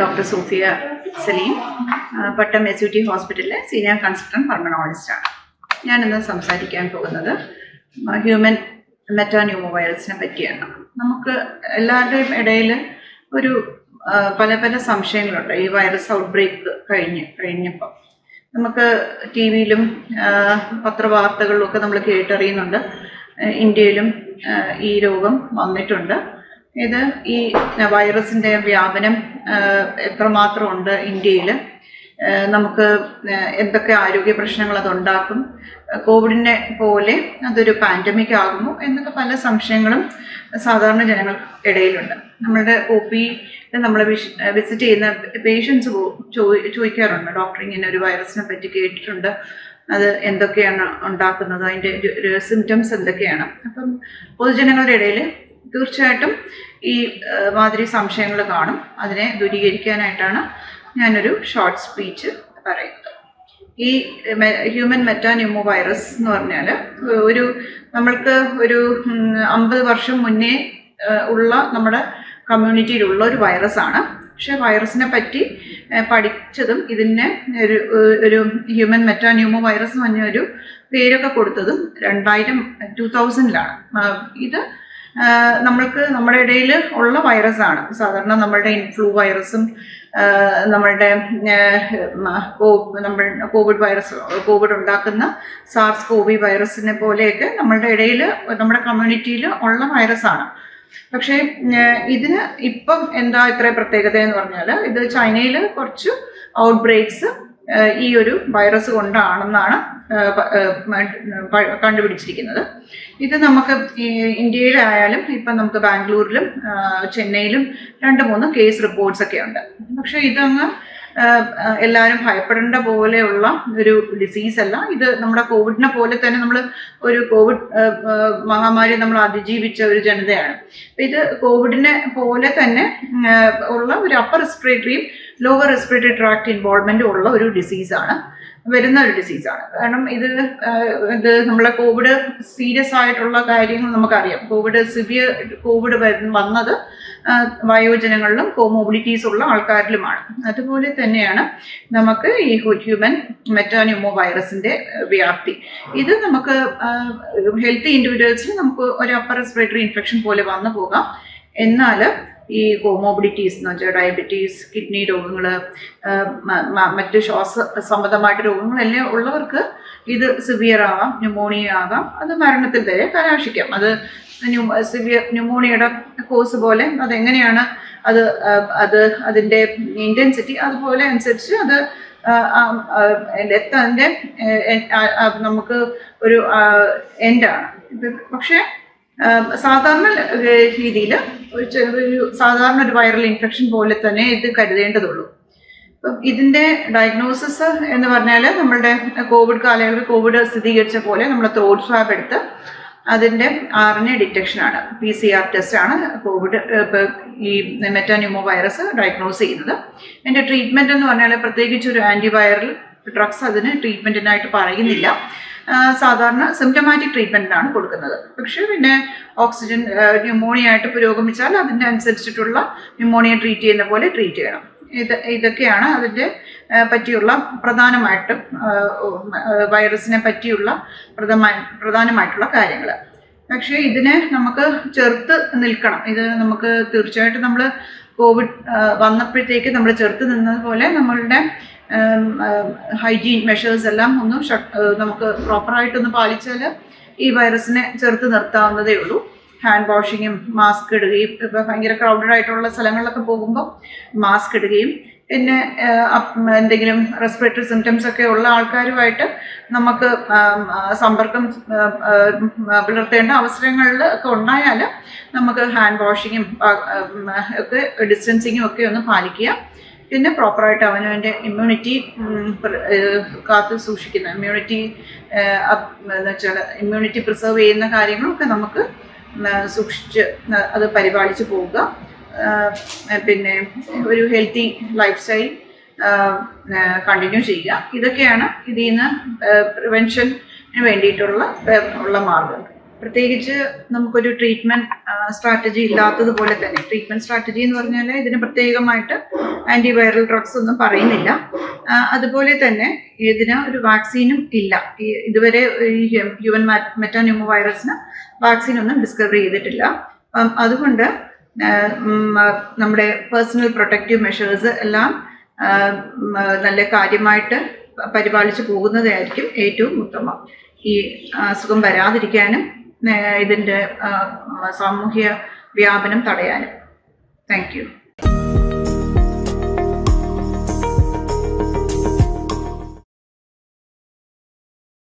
Doctor Sufiya Saleem Pattom S U T ഹോസ്പിറ്റലിലെ senior consultant പൾമണോളജിസ്റ്റാണ് ഞാനിന്ന് സംസാരിക്കാൻ പോകുന്നത് ഹ്യൂമൻ മെറ്റാന്യൂമോ വൈറസിനെ പറ്റിയാണ്. നമുക്ക് എല്ലാവരുടെയും ഇടയിൽ ഒരു പല പല സംശയങ്ങളുണ്ട്. ഈ വൈറസ് ഔട്ട് ബ്രേക്ക് കഴിഞ്ഞ് കഴിഞ്ഞപ്പോൾ നമുക്ക് ടി വിയിലും പത്രവാർത്തകളിലും ഒക്കെ നമ്മൾ കേട്ടറിയുന്നുണ്ട്. ഇന്ത്യയിലും ഈ രോഗം വന്നിട്ടുണ്ട്. ഇത് ഈ വൈറസിന്റെ വ്യാപനം എത്രമാത്രം ഉണ്ട് ഇന്ത്യയിൽ നമുക്ക് എന്തൊക്കെ ആരോഗ്യ പ്രശ്നങ്ങൾ അതുണ്ടാക്കും? കോവിഡിനെ പോലെ അതൊരു പാൻഡമിക് ആകുമോ എന്നൊക്കെ പല സംശയങ്ങളും സാധാരണ ജനങ്ങൾക്കിടയിലുണ്ട് നമ്മളുടെ ഒ പി നമ്മൾ വിസിറ്റ് ചെയ്യുന്ന പേഷ്യൻസ് ചോദിക്കാറുണ്ട്. ഡോക്ടർ ഇങ്ങനെ ഒരു വൈറസിനെ പറ്റി കേട്ടിട്ടുണ്ട്. അത് എന്തൊക്കെയാണ് ഉണ്ടാക്കുന്നത്? അതിന്റെ സിംറ്റംസ് എന്തൊക്കെയാണ്? അപ്പം പൊതുജനങ്ങളുടെ ഇടയിൽ തീർച്ചയായിട്ടും ഈ മാതിരി സംശയങ്ങൾ കാണും. അതിനെ ദൂരീകരിക്കാനായിട്ടാണ് ഞാനൊരു ഷോർട്ട് സ്പീച്ച് പറയുന്നത്. ഈ ഹ്യൂമൻ മെറ്റാന്യൂമോ വൈറസ് എന്ന് പറഞ്ഞാൽ ഒരു നമ്മൾക്ക് ഒരു അമ്പത് വർഷം മുന്നേ ഉള്ള നമ്മുടെ കമ്മ്യൂണിറ്റിയിലുള്ള ഒരു വൈറസാണ് പക്ഷേ വൈറസിനെ പറ്റി പഠിച്ചതും ഇതിനെ ഒരു ഒരു ഹ്യൂമൻ മെറ്റാന്യൂമോ വൈറസ് എന്ന് പറഞ്ഞ ഒരു പേരൊക്കെ കൊടുത്തതും രണ്ടായിരം ടു തൗസൻഡിലാണ് ഇത് നമ്മൾക്ക് നമ്മുടെ ഇടയിൽ ഉള്ള വൈറസാണ് സാധാരണ നമ്മളുടെ ഇൻഫ്ലൂ വൈറസും നമ്മളുടെ കോവിഡ് വൈറസ് കോവിഡ് ഉണ്ടാക്കുന്ന സാർസ് കോവി വൈറസിനെ പോലെയൊക്കെ നമ്മളുടെ ഇടയിൽ നമ്മുടെ കമ്മ്യൂണിറ്റിയിൽ ഉള്ള വൈറസാണ് പക്ഷേ ഇതിന് ഇപ്പം എന്താ ഇത്ര പ്രത്യേകത എന്ന് പറഞ്ഞാൽ ഇത് ചൈനയിൽ കുറച്ച് ഔട്ട് ബ്രേക്സ് ഈ ഒരു വൈറസ് കൊണ്ടാണെന്നാണ് കണ്ടുപിടിച്ചിരിക്കുന്നത്. ഇത് നമുക്ക് ഇന്ത്യയിലായാലും ഇപ്പം നമുക്ക് ബാംഗ്ലൂരിലും ചെന്നൈയിലും രണ്ട് മൂന്ന് കേസ് റിപ്പോർട്ട്സ് ഒക്കെ ഉണ്ട്. പക്ഷേ ഇതങ്ങ് എല്ലാവരും ഭയപ്പെടേണ്ട പോലെയുള്ള ഒരു ഡിസീസ് അല്ല. ഇത് നമ്മുടെ കോവിഡിനെ പോലെ തന്നെ നമ്മൾ ഒരു കോവിഡ് മഹാമാരി നമ്മൾ അതിജീവിച്ച ഒരു ജനതയാണ്. ഇത് കോവിഡിനെ പോലെ തന്നെ ഉള്ള ഒരു അപ്പർ റെസ്പിറേറ്ററിയും ലോവർ റെസ്പിറേറ്ററി ട്രാക്ട് ഇൻവോൾവ്മെന്റ് ഉള്ള ഒരു ഡിസീസാണ് വരുന്ന ഒരു ഡിസീസാണ് കാരണം ഇത് ഇത് നമ്മളെ കോവിഡ് സീരിയസ് ആയിട്ടുള്ള കാര്യങ്ങൾ നമുക്കറിയാം. കോവിഡ് സിവിയർ കോവിഡ് വന്നത് വയോജനങ്ങളിലും കോമോബിലിറ്റീസ് ഉള്ള ആൾക്കാരിലുമാണ്. അതുപോലെ തന്നെയാണ് നമുക്ക് ഈ ഹ്യൂമൻ മെറ്റാന്യൂമോ വൈറസിന്റെ ആ, വ്യാപ്തി. ഇത് നമുക്ക് ഹെൽത്തി ഇൻഡിവിജ്വൽസിന് നമുക്ക് ഒരു അപ്പർ റെസ്പിറേറ്ററി ഇൻഫെക്ഷൻ പോലെ വന്നു പോകാം. എന്നാൽ ഈ കോമോബിലിറ്റീസ് എന്ന് വെച്ചാൽ ഡയബറ്റീസ് കിഡ്നി രോഗങ്ങൾ മറ്റ് ശ്വാസ സംബന്ധമായിട്ട് രോഗങ്ങളെല്ലാം ഉള്ളവർക്ക് ഇത് സിവിയർ ആവാം ന്യൂമോണിയ ആകാം അത് മരണത്തിൽ വരെ കലാശിക്കാം. അത് സിവിയർ ന്യൂമോണിയയുടെ കോഴ്സ് പോലെ അതെങ്ങനെയാണ് അത് അത് അതിന്റെ ഇന്റൻസിറ്റി അതുപോലെ അനുസരിച്ച് അത് എത്തതിന്റെ നമുക്ക് ഒരു എൻഡാണ് പക്ഷേ സാധാരണ രീതിയിൽ ഒരു സാധാരണ ഒരു വൈറൽ ഇൻഫെക്ഷൻ പോലെ തന്നെ ഇത് കരുതേണ്ടതുള്ളൂ. ഇപ്പം ഇതിന്റെ ഡയഗ്നോസിസ് എന്ന് പറഞ്ഞാൽ നമ്മളുടെ കോവിഡ് കാലയളവിൽ കോവിഡ് സ്ഥിരീകരിച്ച പോലെ നമ്മൾ ത്രോട്ട് സ്വാബ് എടുത്ത് അതിന്റെ ആർ എൻ എ ഡിറ്റക്ഷനാണ് പി സി ആർ ടെസ്റ്റാണ് കോവിഡ് ഈ മെറ്റാന്യൂമോ വൈറസ് ഡയഗ്നോസ് ചെയ്യുന്നത്. അതിന്റെ ട്രീറ്റ്മെന്റ് എന്ന് പറഞ്ഞാൽ പ്രത്യേകിച്ച് ഒരു ആന്റിവൈറൽ ഡ്രഗ്സ് അതിന് ട്രീറ്റ്മെന്റിനായിട്ട് പറയുന്നില്ല. സാധാരണ സിംറ്റമാറ്റിക് ട്രീറ്റ്മെന്റിനാണ് കൊടുക്കുന്നത്. പക്ഷേ പിന്നെ ഓക്സിജൻ ന്യൂമോണിയ ആയിട്ട് പുരോഗമിച്ചാൽ അതിന്റെ അനുസരിച്ചിട്ടുള്ള ന്യൂമോണിയ ട്രീറ്റ് ചെയ്യുന്ന പോലെ ട്രീറ്റ് ചെയ്യണം. ഇത് ഇതൊക്കെയാണ് അതിന്റെ പറ്റിയുള്ള പ്രധാനമായിട്ടും വൈറസിനെ പറ്റിയുള്ള പ്രധാന പ്രധാനമായിട്ടുള്ള കാര്യങ്ങൾ പക്ഷേ ഇതിനെ നമുക്ക് ചെറുത്ത് നിൽക്കണം. ഇത് നമുക്ക് തീർച്ചയായിട്ടും നമ്മൾ കോവിഡ് വന്നപ്പോഴത്തേക്ക് നമ്മൾ ചെറുത്ത് നിന്നതുപോലെ നമ്മളുടെ ഹൈജീൻ മെഷേഴ്സ് എല്ലാം ഒന്ന് നമുക്ക് പ്രോപ്പറായിട്ടൊന്ന് പാലിച്ചാൽ ഈ വൈറസിനെ ചെറുത്ത് നിർത്താവുന്നതേ ഉള്ളൂ. ഹാൻഡ് വാഷിങ്ങും മാസ്ക് ഇടുകയും ഇപ്പോൾ ഭയങ്കര ക്രൗഡഡ് ആയിട്ടുള്ള സ്ഥലങ്ങളിലൊക്കെ പോകുമ്പോൾ മാസ്ക് ഇടുകയും പിന്നെ എന്തെങ്കിലും റെസ്പിറേറ്ററി സിംറ്റംസ് ഒക്കെ ഉള്ള ആൾക്കാരുമായിട്ട് നമുക്ക് സമ്പർക്കം പുലർത്തേണ്ട അവസരങ്ങളിൽ ഒക്കെ ഉണ്ടായാൽ നമുക്ക് ഹാൻഡ് വാഷിങ്ങും ഒക്കെ ഡിസ്റ്റൻസിങ്ങും ഒക്കെ ഒന്ന് പാലിക്കുക. പിന്നെ പ്രോപ്പറായിട്ട് അവനവന്റെ ഇമ്മ്യൂണിറ്റി കാത്തു സൂക്ഷിക്കുന്ന ഇമ്മ്യൂണിറ്റി എന്ന് വെച്ചാൽ ഇമ്മ്യൂണിറ്റി പ്രിസർവ് ചെയ്യുന്ന കാര്യങ്ങളൊക്കെ നമുക്ക് സൂക്ഷിച്ച് അത് പരിപാലിച്ച് പോവുക. പിന്നെ ഒരു ഹെൽത്തി ലൈഫ് സ്റ്റൈൽ കണ്ടിന്യൂ ചെയ്യുക. ഇതൊക്കെയാണ് ഇതിൽ നിന്ന് പ്രിവെൻഷന് വേണ്ടിയിട്ടുള്ള ഉള്ള മാർഗങ്ങൾ. പ്രത്യേകിച്ച് നമുക്കൊരു ട്രീറ്റ്മെന്റ് സ്ട്രാറ്റജി ഇല്ലാത്തതുപോലെ തന്നെ. ട്രീറ്റ്മെന്റ് സ്ട്രാറ്റജി എന്ന് പറഞ്ഞാൽ ഇതിന് പ്രത്യേകമായിട്ട് ആന്റിവൈറൽ ഡ്രഗ്സ് ഒന്നും പറയുന്നില്ല. അതുപോലെ തന്നെ ഇതിന് ഒരു വാക്സിനും ഇല്ല. ഇതുവരെ ഈ ഹ്യൂമൻ മെറ്റാന്യൂമോ വൈറസിന് വാക്സിൻ ഒന്നും ഡിസ്കവർ ചെയ്തിട്ടില്ല. അതുകൊണ്ട് നമ്മുടെ പേഴ്സണൽ പ്രൊട്ടക്റ്റീവ് മെഷേഴ്സ് എല്ലാം നല്ല കാര്യമായിട്ട് പരിപാലിച്ചു പോകുന്നതായിരിക്കും ഏറ്റവും ഉത്തമം. ഈ അസുഖം വരാതിരിക്കാനും ഇതിന്റെ സാമൂഹ്യ വ്യാപനം തടയാനും. Thank you